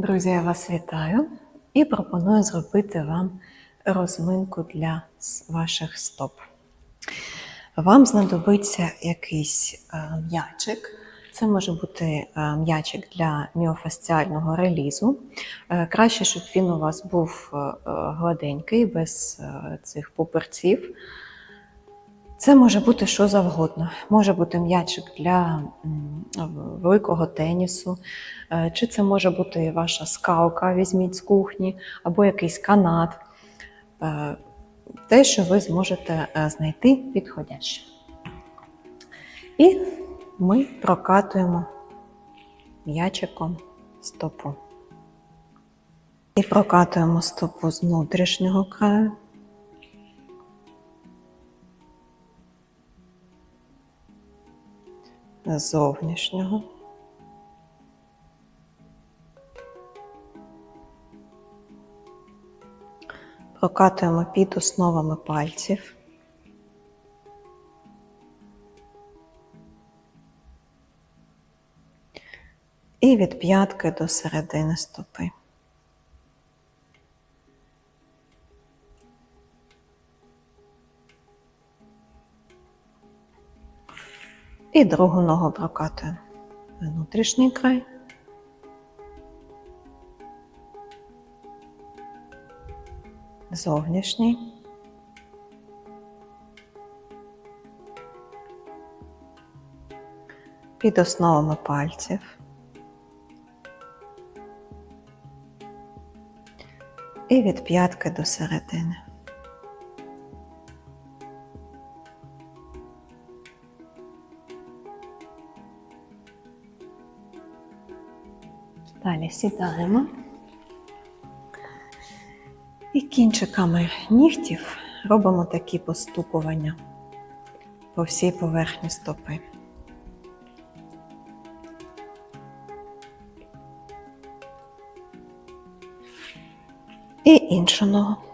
Друзі, я вас вітаю і пропоную зробити вам розминку для ваших стоп. Вам знадобиться якийсь е, м'ячик. Це може бути е, м'ячик для міофасціального релізу. Е, Краще, щоб він у вас був гладенький, без цих пуперців. Це може бути що завгодно. Може бути м'ячик для великого тенісу, Е, чи це може бути ваша скалка, візьміть з кухні, або якийсь канат. Е, Те, що ви зможете е, знайти підходяще. І ми прокатуємо м'ячиком стопу. І прокатуємо стопу з внутрішнього краю. Зовнішнього. Прокатуємо під основами пальців. І від п'ятки до середини стопи. І другу ногу прокатуємо. Внутрішній край. Зовнішній. Під основами пальців. І від п'ятки до середини. Далі сідаємо. І кінчиками нігтів робимо такі постукування по всій поверхні стопи. І іншу ногу.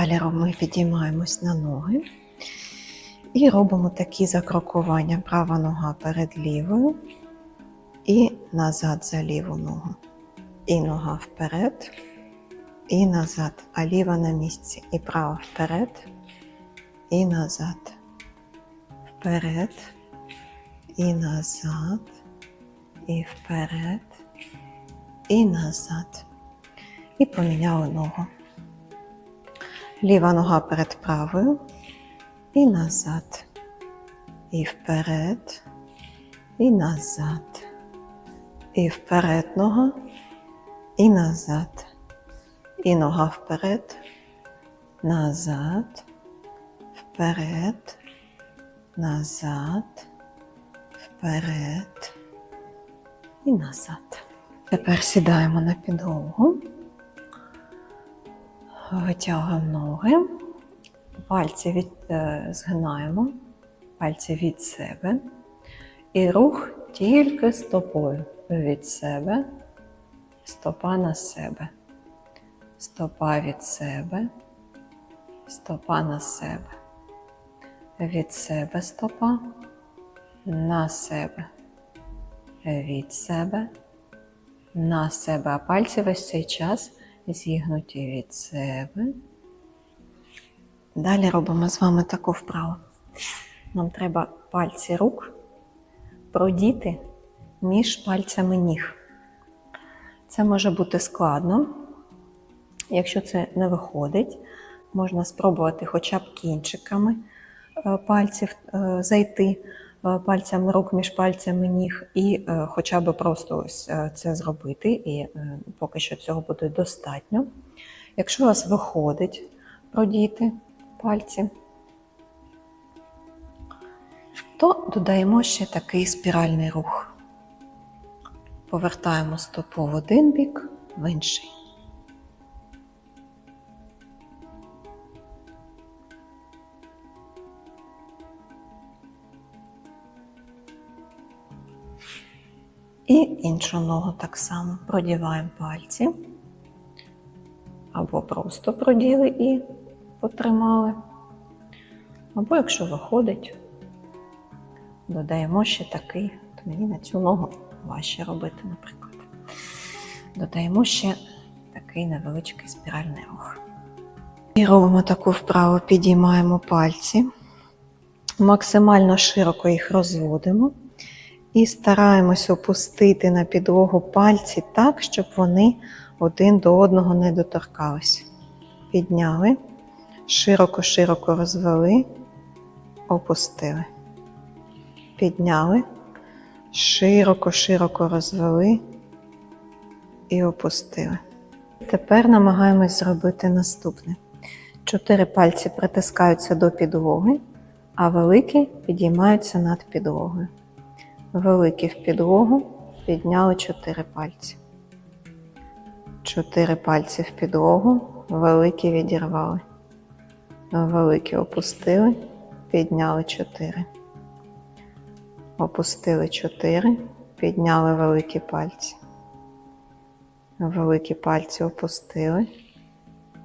Далі ми підіймаємось на ноги і робимо такі закрокування. Права нога перед лівою і назад за ліву ногу. І нога вперед, і назад, а ліва на місці. І права вперед, і назад. Вперед, і назад, і вперед, і назад. І поміняли ногу. Ліва нога перед правою. І назад, і вперед, і назад, і вперед нога, і назад, і нога вперед, назад, вперед, назад, вперед. І назад. Тепер сідаємо на підлогу. Витягуємо ноги, пальці від, е, згинаємо, пальці від себе. І рух тільки стопою від себе, стопа на себе, стопа від себе, стопа на себе, від себе стопа, на себе, від себе, на себе. А пальці весь цей час зігнуті від себе. Далі робимо з вами таку вправу. Нам треба пальці рук продіти між пальцями ніг. Це може бути складно. Якщо це не виходить, можна спробувати хоча б кінчиками е, пальців е, зайти пальцями рук між пальцями ніг, і е, хоча б просто ось е, це зробити, і е, поки що цього буде достатньо. Якщо у вас виходить продіти пальці, то додаємо ще такий спіральний рух. Повертаємо стопу в один бік, в інший. І іншу ногу так само продіваємо пальці. Або просто проділи і потримали. Або якщо виходить, додаємо ще такий, от мені на цю ногу важче робити, наприклад. Додаємо ще такий невеличкий спіральний рух. І робимо таку вправу, підіймаємо пальці, максимально широко їх розводимо і стараємось опустити на підлогу пальці так, щоб вони один до одного не доторкались. Підняли, широко-широко розвели, опустили. Підняли, широко-широко розвели і опустили. Тепер намагаємось зробити наступне. Чотири пальці притискаються до підлоги, а великі підіймаються над підлогою. Великі в підлогу підняли чотири пальці. Чотири пальці в підлогу, великі відірвали. Великі опустили, підняли чотири. Опустили чотири, підняли великі пальці. Великі пальці опустили,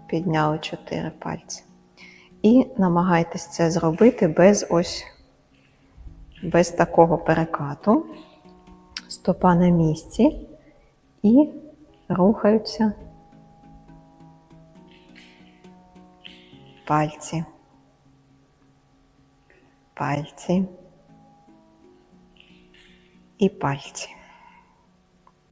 підняли чотири пальці. І намагайтесь це зробити без ось без такого перекату. Стопа на місці і рухаються пальці, пальці і пальці.